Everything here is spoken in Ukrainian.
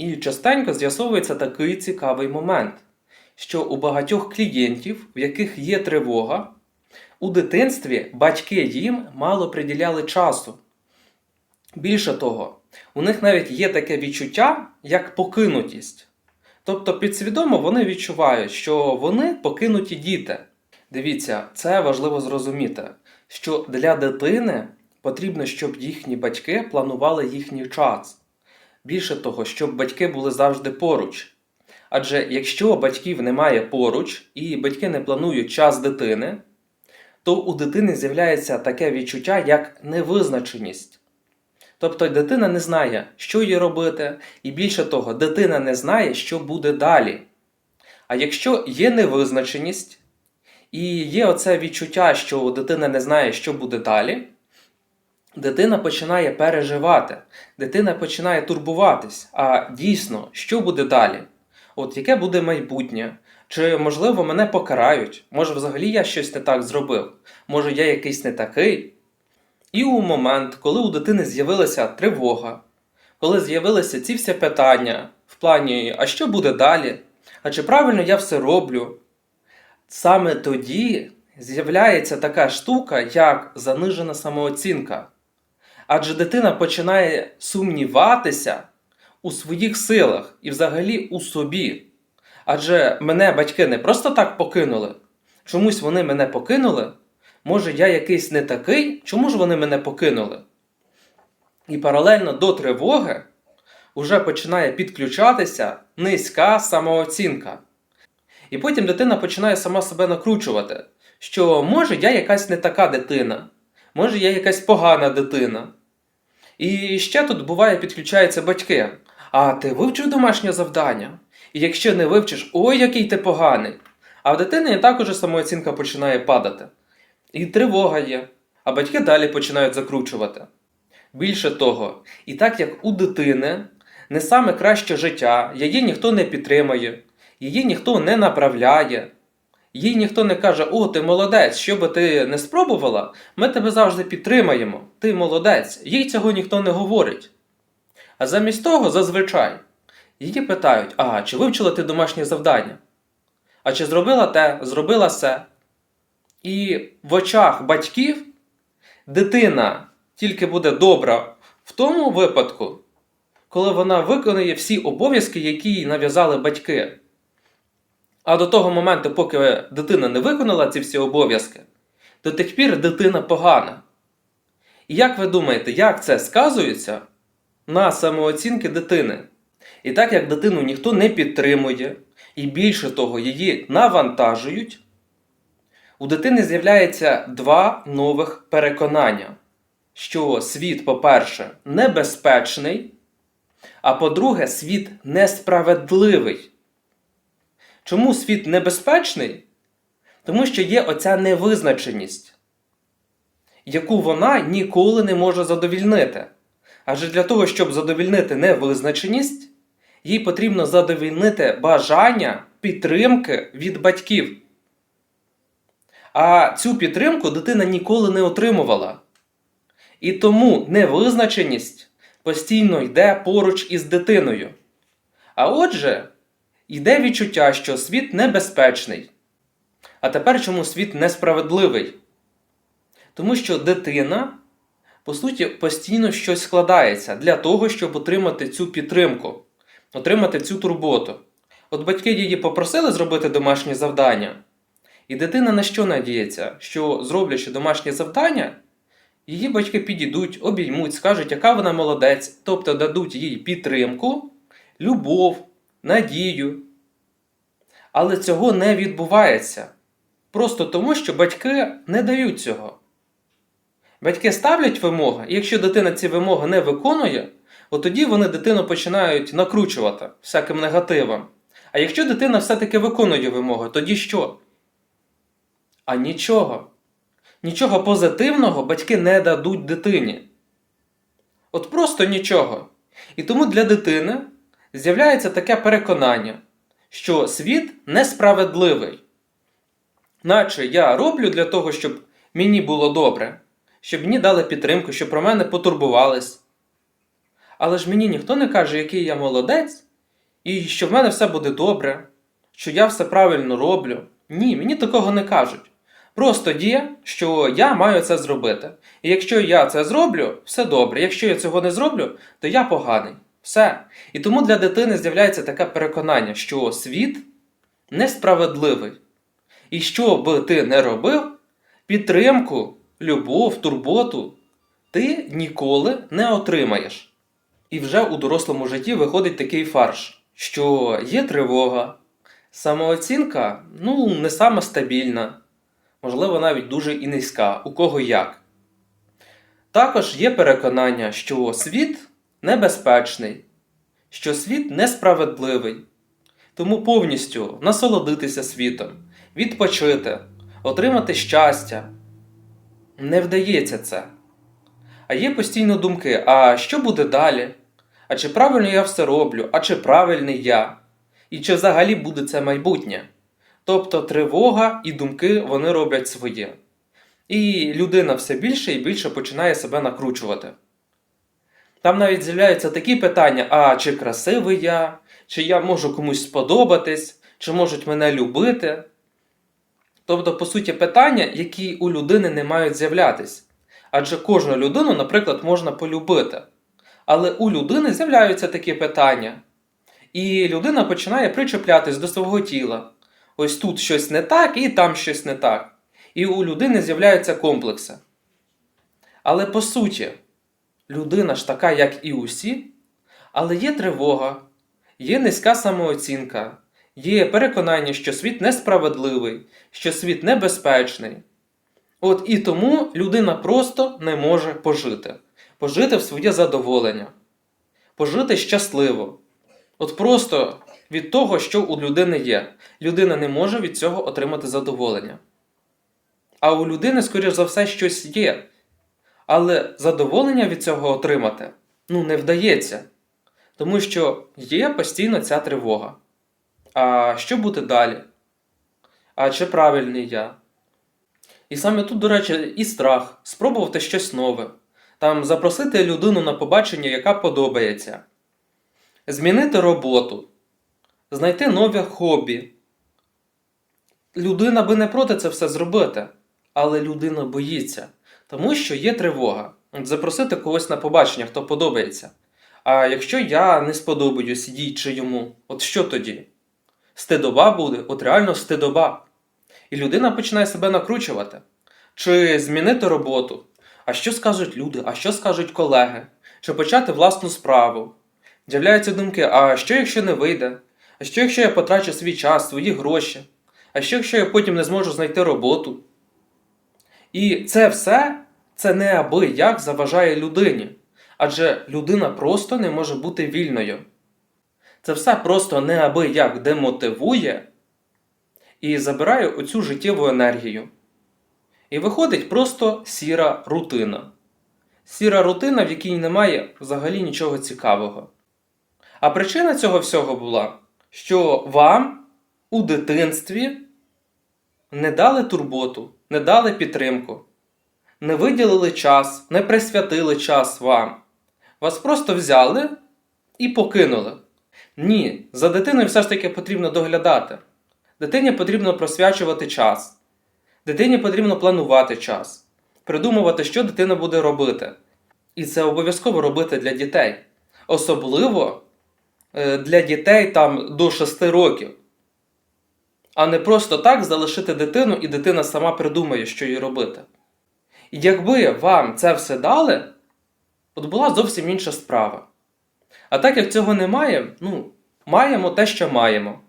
І частенько з'ясовується такий цікавий момент, що у багатьох клієнтів, в яких є тривога, у дитинстві батьки їм мало приділяли часу. Більше того, у них навіть є таке відчуття, як покинутість. Тобто підсвідомо вони відчувають, що вони покинуті діти. Дивіться, це важливо зрозуміти, що для дитини потрібно, щоб їхні батьки планували їхній час. Більше того, щоб батьки були завжди поруч. Адже якщо батьків немає поруч і батьки не планують час дитини, то у дитини з'являється таке відчуття, як невизначеність. Тобто дитина не знає, що їй робити, і більше того, дитина не знає, що буде далі. А якщо є невизначеність, і є оце відчуття, що дитина не знає, що буде далі, дитина починає переживати, дитина починає турбуватись. А дійсно, що буде далі? От яке буде майбутнє? Чи, можливо, мене покарають? Може, взагалі я щось не так зробив? Може, я якийсь не такий? І у момент, коли у дитини з'явилася тривога, коли з'явилися ці всі питання в плані, а що буде далі? А чи правильно я все роблю? Саме тоді з'являється така штука, як занижена самооцінка. Адже дитина починає сумніватися у своїх силах і взагалі у собі. Адже мене батьки не просто так покинули. Чомусь вони мене покинули. Може, я якийсь не такий, чому ж вони мене покинули? І паралельно до тривоги вже починає підключатися низька самооцінка. І потім дитина починає сама себе накручувати, що може я якась не така дитина, може я якась погана дитина. І ще тут буває підключаються батьки. А ти вивчив домашнє завдання? І якщо не вивчиш, ой, який ти поганий. А в дитини і так уже самооцінка починає падати. І тривога є, а батьки далі починають закручувати. Більше того, і так як у дитини не саме краще життя, її ніхто не підтримує, її ніхто не направляє, їй ніхто не каже: О, ти молодець, що би ти не спробувала, ми тебе завжди підтримаємо, ти молодець, їй цього ніхто не говорить. А замість того, зазвичай, її питають: а чи вивчила ти домашнє завдання? А чи зробила те, зробила все? І в очах батьків дитина тільки буде добра в тому випадку, коли вона виконує всі обов'язки, які їй нав'язали батьки. А до того моменту, поки дитина не виконала ці всі обов'язки, до тих пір дитина погана. І як ви думаєте, як це сказується на самооцінки дитини? І так як дитину ніхто не підтримує, і більше того, її навантажують, у дитини з'являється два нових переконання, що світ, по-перше, небезпечний, а по-друге, світ несправедливий. Чому світ небезпечний? Тому що є оця невизначеність, яку вона ніколи не може задовільнити. Адже для того, щоб задовільнити невизначеність, їй потрібно задовільнити бажання підтримки від батьків. А цю підтримку дитина ніколи не отримувала. І тому невизначеність постійно йде поруч із дитиною. А отже, йде відчуття, що світ небезпечний. А тепер чому світ несправедливий? Тому що дитина, по суті, постійно щось складається для того, щоб отримати цю підтримку, отримати цю турботу. От батьки її попросили зробити домашнє завдання. І дитина на що надіється? Що зроблячи домашнє завдання, її батьки підійдуть, обіймуть, скажуть, яка вона молодець, тобто дадуть їй підтримку, любов, надію. Але цього не відбувається. Просто тому, що батьки не дають цього. Батьки ставлять вимоги, і якщо дитина ці вимоги не виконує, от тоді вони дитину починають накручувати всяким негативом. А якщо дитина все-таки виконує вимоги, тоді що? А нічого. Нічого позитивного батьки не дадуть дитині. От просто нічого. І тому для дитини з'являється таке переконання, що світ несправедливий. Наче я роблю для того, щоб мені було добре, щоб мені дали підтримку, щоб про мене потурбувались. Але ж мені ніхто не каже, який я молодець, і що в мене все буде добре, що я все правильно роблю. Ні, мені такого не кажуть. Просто є, що я маю це зробити. І якщо я це зроблю, все добре. Якщо я цього не зроблю, то я поганий. Все. І тому для дитини з'являється таке переконання, що світ несправедливий. І що би ти не робив, підтримку, любов, турботу ти ніколи не отримаєш. І вже у дорослому житті виходить такий фарш, що є тривога, самооцінка ну, не сама стабільна, можливо, навіть дуже і низька, у кого як. Також є переконання, що світ небезпечний, що світ несправедливий. Тому повністю насолодитися світом, відпочити, отримати щастя. Не вдається це. А є постійно думки: а що буде далі? А чи правильно я все роблю, а чи правильний я? І чи взагалі буде це майбутнє? Тобто тривога і думки вони роблять своє. І людина все більше і більше починає себе накручувати. Там навіть з'являються такі питання: а чи красивий я, чи я можу комусь сподобатись, чи можуть мене любити. Тобто, по суті, питання, які у людини не мають з'являтись. Адже кожну людину, наприклад, можна полюбити. Але у людини з'являються такі питання. І людина починає причеплятись до свого тіла. Ось тут щось не так, і там щось не так. І у людини з'являються комплекси. Але по суті, людина ж така, як і усі, але є тривога, є низька самооцінка, є переконання, що світ несправедливий, що світ небезпечний. От і тому людина просто не може пожити, пожити в своє задоволення, пожити щасливо. От просто від того, що у людини є. Людина не може від цього отримати задоволення. А у людини, скоріш за все, щось є. Але задоволення від цього отримати ну, не вдається. Тому що є постійно ця тривога. А що буде далі? А чи правильний я? І саме тут, до речі, і страх спробувати щось нове, там запросити людину на побачення, яка подобається, змінити роботу, знайти нове хобі. Людина би не проти це все зробити, але людина боїться, тому що є тривога. Запросити когось на побачення, хто подобається. А якщо я не сподобаюсь їй чи йому, от що тоді? Стидоба буде, от реально стидоба. І людина починає себе накручувати. Чи змінити роботу? А що скажуть люди? А що скажуть колеги? Чи почати власну справу? З'являються думки: а що якщо не вийде? А що якщо я потрачу свій час, свої гроші? А що якщо я потім не зможу знайти роботу? І це все це неабияк заважає людині. Адже людина просто не може бути вільною. Це все просто неабияк демотивує і забирає оцю життєву енергію. І виходить просто сіра рутина. Сіра рутина, в якій немає взагалі нічого цікавого. А причина цього всього була, що вам у дитинстві не дали турботу, не дали підтримку, не виділили час, не присвятили час вам. Вас просто взяли і покинули. Ні, за дитиною все ж таки потрібно доглядати. Дитині потрібно просвячувати час. Дитині потрібно планувати час, придумувати, що дитина буде робити. І це обов'язково робити для дітей. Особливо е, для дітей там до 6 років. А не просто так залишити дитину, і дитина сама придумає, що їй робити. І якби вам це все дали, от була зовсім інша справа. А так як цього немає, ну, маємо те, що маємо.